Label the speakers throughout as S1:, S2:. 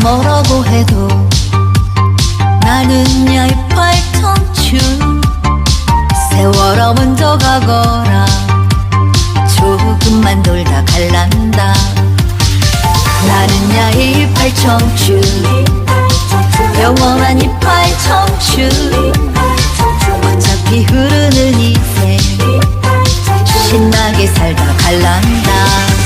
S1: 뭐라고 해도 나는 야이팔 청춘 세월어 먼저 가거라 조금만 돌다 갈란다. 나는 야이팔 청춘 영원한 이팔 청춘 어차피 흐르는 인생 신나게 살다 갈란다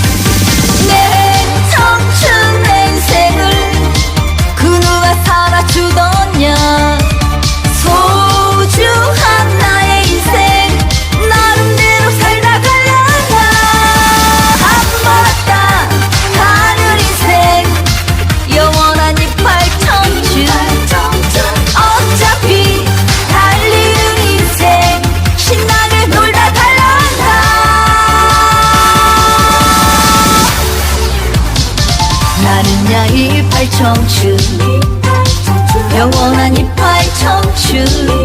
S1: 청춘. 영원한 이팔 청춘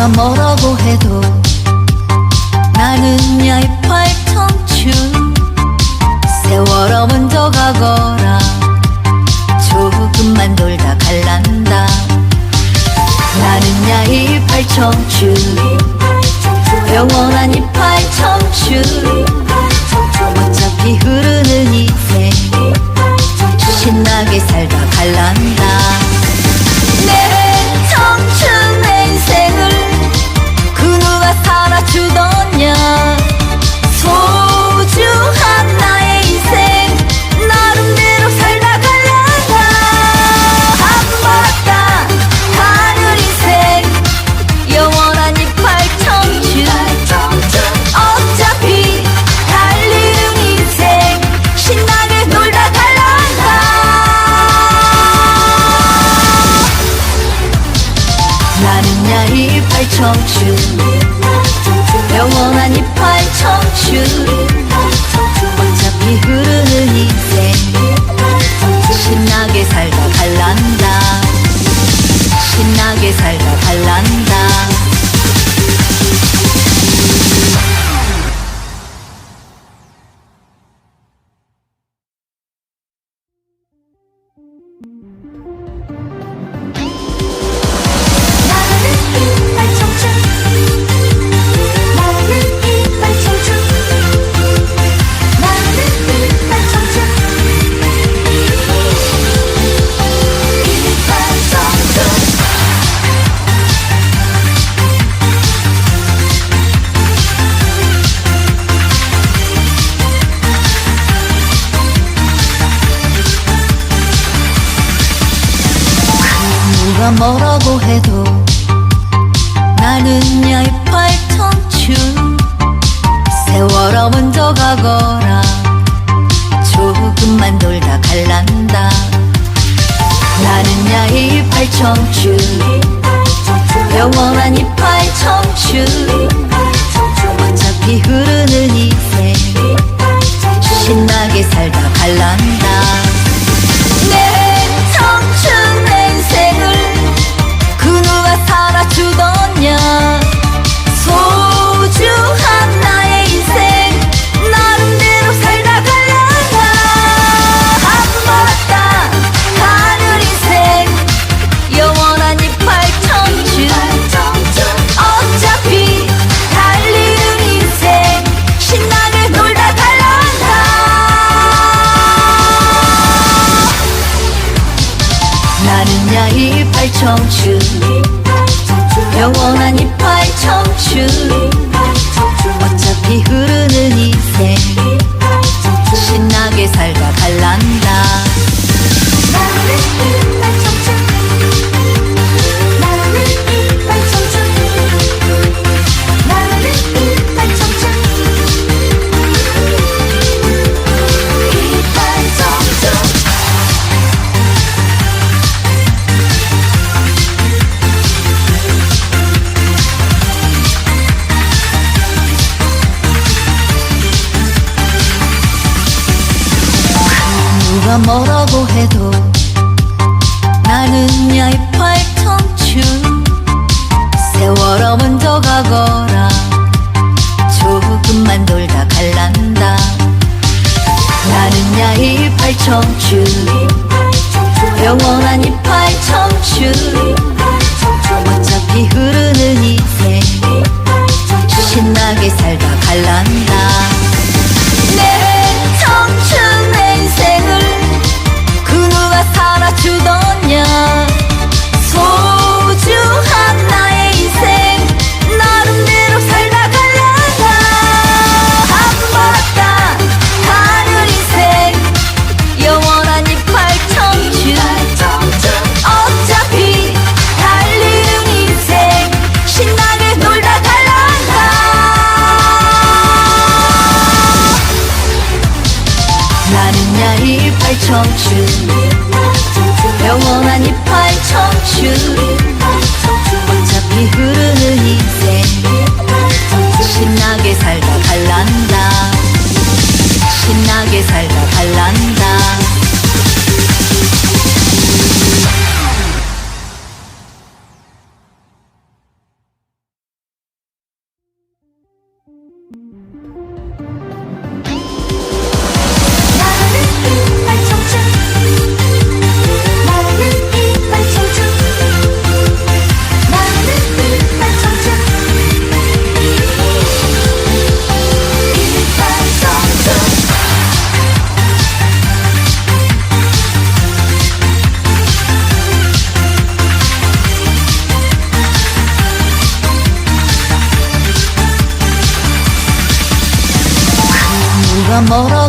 S1: 누가 뭐라고 해도 나는 야이 팔 청춘. 세월어 먼저 가거라. 조금만 돌다 갈란다. 나는 야이 팔 청춘. 영원한 이 팔 청춘. 어차피 흐르는 인생 신나게 살다 갈란다 청춘. 영원한 이팔 청춘 누가 뭐라고 해도 나는 야이팔 청춘. 세월어 먼저 가거라 조금만 돌다 갈란다. 나는 야이팔 청춘. 영원한 이팔 청춘. 어차피 흐르는 인생 신나게 살다 갈란다 주더냐? 소중한 나의 인생 나름대로 살다 갈란다 한 번 왔다 가는 인생 영원한 이 팔 청춘 어차피 달리는 인생 신나게 놀다 갈란다 나는 야이 팔 청춘 영원한 이팔 청춘 누가 뭐라고 해도 나는 야이 팔청춘. 세월어 먼저 가거라. 조금만 돌다 갈란다. 나는 야이 팔청춘. 나는 야 이빨 청춘. 영원한 이빨 청춘. 어차피 흐르는 인생. 신나게 살다 갈란다. 신나게 살다 갈란다.
S2: amor.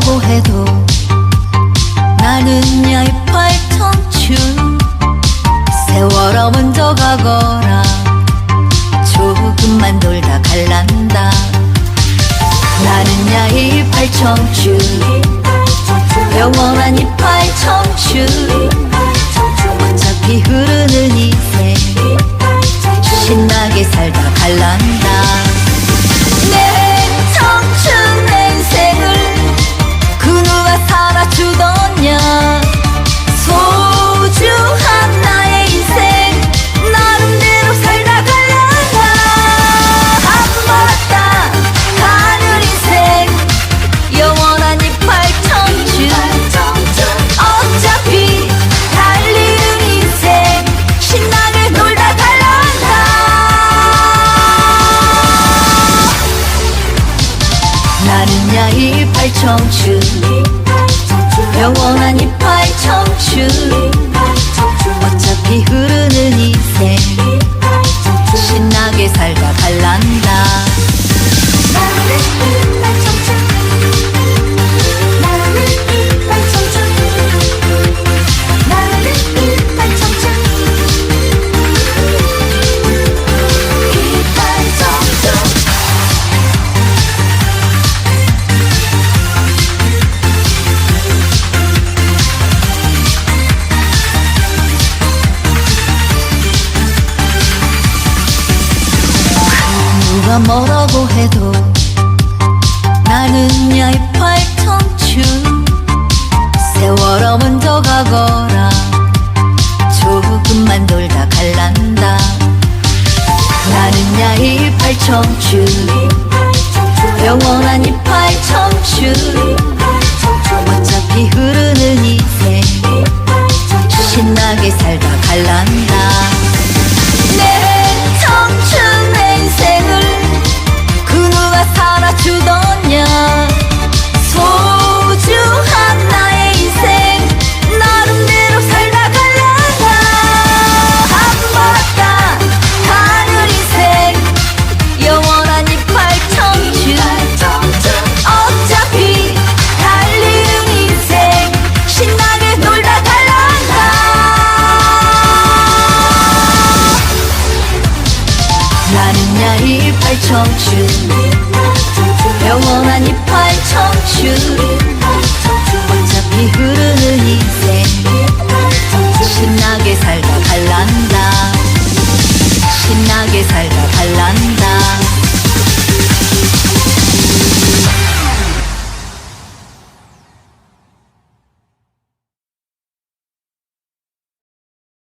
S2: 청춘.
S1: 영원한 이팔 청춘. 마녀의 팔통춤. 세월아 먼저 가거라. 조금만 돌다 갈란다. 나는 야이 팔청춘 영원한 이 팔청춘 어차피 흐르는 이생 신나게 살다 갈란다. 내 청춘 내 인생을 그 누가 살아주던 won't you